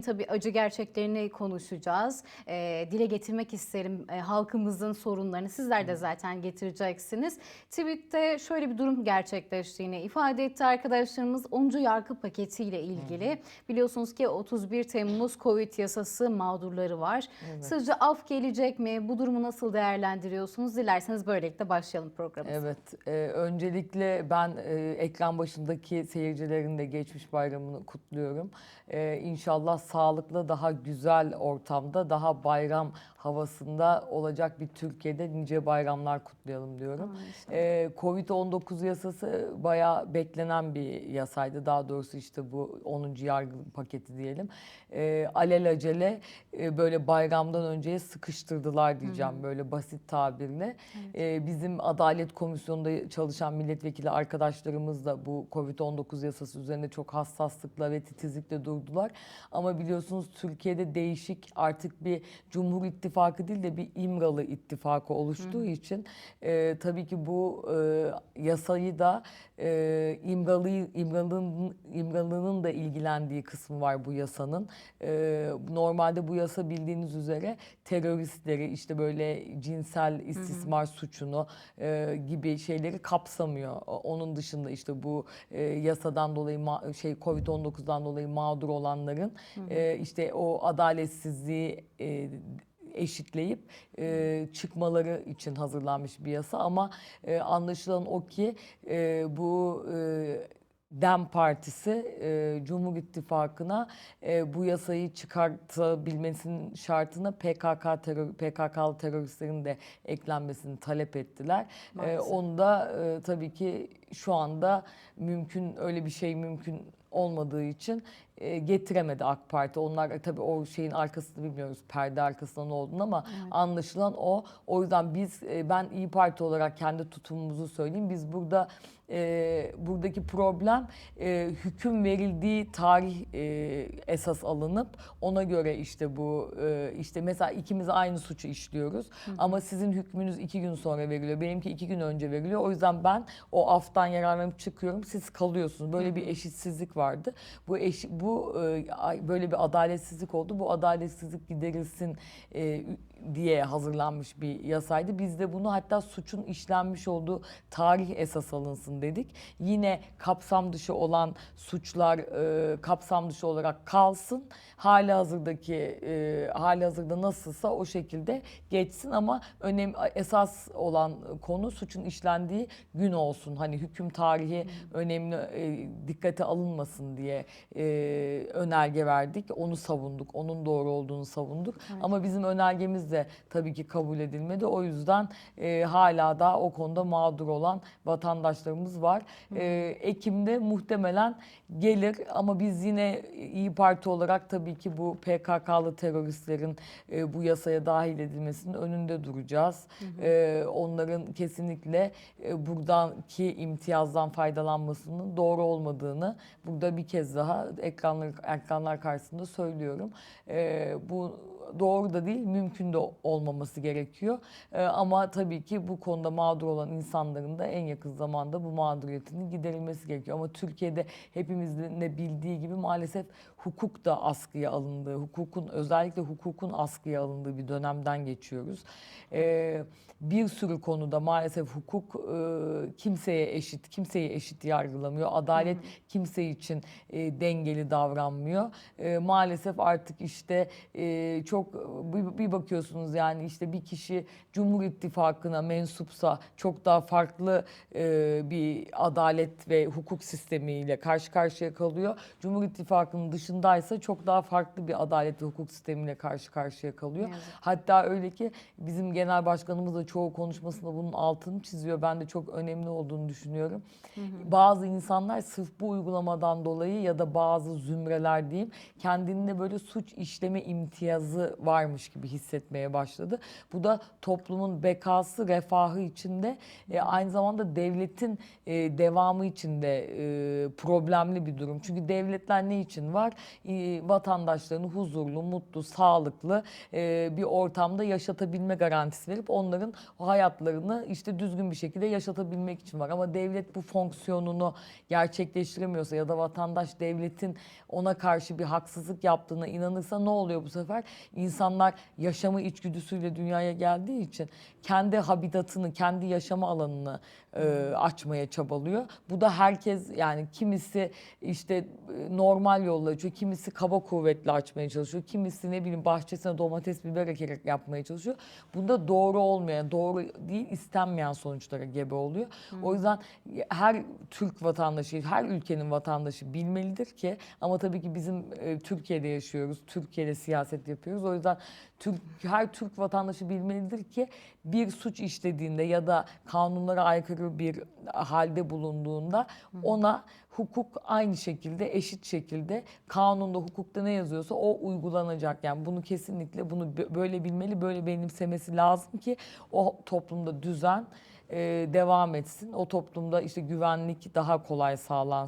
Tabii acı gerçeklerini konuşacağız. Ee, dile getirmek isterim e, halkımızın sorunlarını. Sizler de zaten getireceksiniz. Tweet'te şöyle bir durum gerçekleştiğini ifade etti arkadaşlarımız. 10. yargı paketiyle ilgili. Biliyorsunuz ki 31 Temmuz Covid yasası mağdurları var. Sizce af gelecek mi? Bu durumu nasıl değerlendiriyorsunuz? Dilerseniz böylelikle başlayalım programımıza. Evet, e, öncelikle ben e, ekran başındaki seyircilerin de geçmiş bayramını kutluyorum. E, inşallah sağlıklı, daha güzel ortamda, daha bayram havasında olacak bir Türkiye'de nice bayramlar kutlayalım diyorum. E, Covid-19 yasası bayağı beklenen bir yasaydı. Daha doğrusu işte bu 10. yargı paketi diyelim. E, alelacele e, böyle bayramdan önceye sıkıştırdılar diyeceğim böyle basit tabirle. E, bizim Adalet Komisyonu'nda çalışan milletvekili arkadaşlarımız da bu Covid-19 yasası üzerinde çok hassaslıkla ve titizlikle durdular. Ama biliyorsunuz Türkiye'de değişik artık bir Cumhur İttifakı değil de bir İmralı İttifakı oluştuğu için e, tabii ki bu e, yasayı da e, İmralı İmralı'nın İmralı'nın da ilgilendiği kısmı var bu yasanın. E, normalde bu yasa bildiğiniz üzere teröristleri işte böyle cinsel istismar suçunu e, gibi şeyleri kapsamıyor. Onun dışında işte bu e, yasadan dolayı şey Covid-19'dan dolayı mağdur olanların e, işte o adaletsizliği e, eşitleyip e, çıkmaları için hazırlanmış bir yasa ama e, anlaşılan o ki e, bu e, Dem Partisi e, Cumhur İttifakı'na e, bu yasayı çıkartabilmesinin şartına PKK terör, PKK'lı teröristlerin de eklenmesini talep ettiler. E, Maalesef. onu da e, tabii ki şu anda mümkün öyle bir şey mümkün olmadığı için e, getiremedi AK Parti. Onlar e, tabii o şeyin arkasını bilmiyoruz. Perde arkasında ne olduğunu ama anlaşılan o. O yüzden biz e, ben İyi Parti olarak kendi tutumumuzu söyleyeyim. Biz burada e, buradaki problem e, hüküm verildiği tarih e, esas alınıp ona göre işte bu e, işte mesela ikimiz aynı suçu işliyoruz ama sizin hükmünüz iki gün sonra veriliyor benimki iki gün önce veriliyor o yüzden ben o aftan yararlanıp çıkıyorum siz kalıyorsunuz böyle bir eşitsizlik vardı bu eş, bu e, ay- böyle bir adaletsizlik oldu. Bu adaletsizlik giderilsin e, diye hazırlanmış bir yasaydı. Biz de bunu hatta suçun işlenmiş olduğu tarih esas alınsın dedik. Yine kapsam dışı olan suçlar e, kapsam dışı olarak kalsın. Hali hazırdaki e, hali hazırda nasılsa o şekilde geçsin ama önem esas olan konu suçun işlendiği gün olsun. Hani hüküm tarihi önemli e, dikkate alınmasın diye e, önerge verdik. Onu savunduk. Onun doğru olduğunu savunduk. Ama bizim önergemiz de tabii ki kabul edilmedi. O yüzden e, hala da o konuda mağdur olan vatandaşlarımız var. E, Ekim'de muhtemelen gelir ama biz yine İyi Parti olarak tabii ki bu PKK'lı teröristlerin e, bu yasaya dahil edilmesinin önünde duracağız. E, onların kesinlikle e, buradaki imtiyazdan faydalanmasının doğru olmadığını burada bir kez daha ekranlar ekranlar karşısında söylüyorum. E, bu doğru da değil, mümkün de olmaması gerekiyor. Ee, ama tabii ki bu konuda mağdur olan insanların da en yakın zamanda bu mağduriyetinin giderilmesi gerekiyor. Ama Türkiye'de hepimizin de bildiği gibi maalesef hukuk da askıya alındığı, hukukun özellikle hukukun askıya alındığı bir dönemden geçiyoruz. Ee, bir sürü konuda maalesef hukuk e, kimseye eşit, kimseyi eşit yargılamıyor. Adalet kimse için e, dengeli davranmıyor. E, maalesef artık işte e, çok bir, bir bakıyorsunuz yani işte bir kişi Cumhur İttifakı'na mensupsa çok daha farklı e, bir adalet ve hukuk sistemiyle karşı karşıya kalıyor. Cumhur İttifakı'nın dışındaysa çok daha farklı bir adalet ve hukuk sistemiyle karşı karşıya kalıyor. Yazık. Hatta öyle ki bizim genel başkanımız da çoğu konuşmasında bunun altını çiziyor. Ben de çok önemli olduğunu düşünüyorum. Bazı insanlar sırf bu uygulamadan dolayı ya da bazı zümreler diyeyim kendinde böyle suç işleme imtiyazı varmış gibi hissetmeye etmeye başladı. Bu da toplumun bekası, refahı içinde e, aynı zamanda devletin e, devamı içinde e, problemli bir durum. Çünkü devletler ne için var? E, vatandaşlarını huzurlu, mutlu, sağlıklı e, bir ortamda yaşatabilme garantisi verip onların hayatlarını işte düzgün bir şekilde yaşatabilmek için var. Ama devlet bu fonksiyonunu gerçekleştiremiyorsa ya da vatandaş devletin ona karşı bir haksızlık yaptığına inanırsa ne oluyor bu sefer? İnsanlar yaşamı içgüdüsüyle dünyaya geldiği için kendi habitatını, kendi yaşama alanını e, açmaya çabalıyor. Bu da herkes yani kimisi işte e, normal yolla açıyor, kimisi kaba kuvvetle açmaya çalışıyor, kimisi ne bileyim bahçesine domates biber ekerek yapmaya çalışıyor. Bunda doğru olmayan, doğru değil istenmeyen sonuçlara gebe oluyor. O yüzden her Türk vatandaşı, her ülkenin vatandaşı bilmelidir ki ama tabii ki bizim e, Türkiye'de yaşıyoruz, Türkiye'de siyaset yapıyoruz. O yüzden Türk, her Türk vatandaşı bilmelidir ki bir suç işlediğinde ya da kanunlara aykırı bir halde bulunduğunda ona hukuk aynı şekilde eşit şekilde kanunda hukukta ne yazıyorsa o uygulanacak. Yani bunu kesinlikle bunu bö- böyle bilmeli, böyle benimsemesi lazım ki o toplumda düzen devam etsin. O toplumda işte güvenlik daha kolay sağlansın.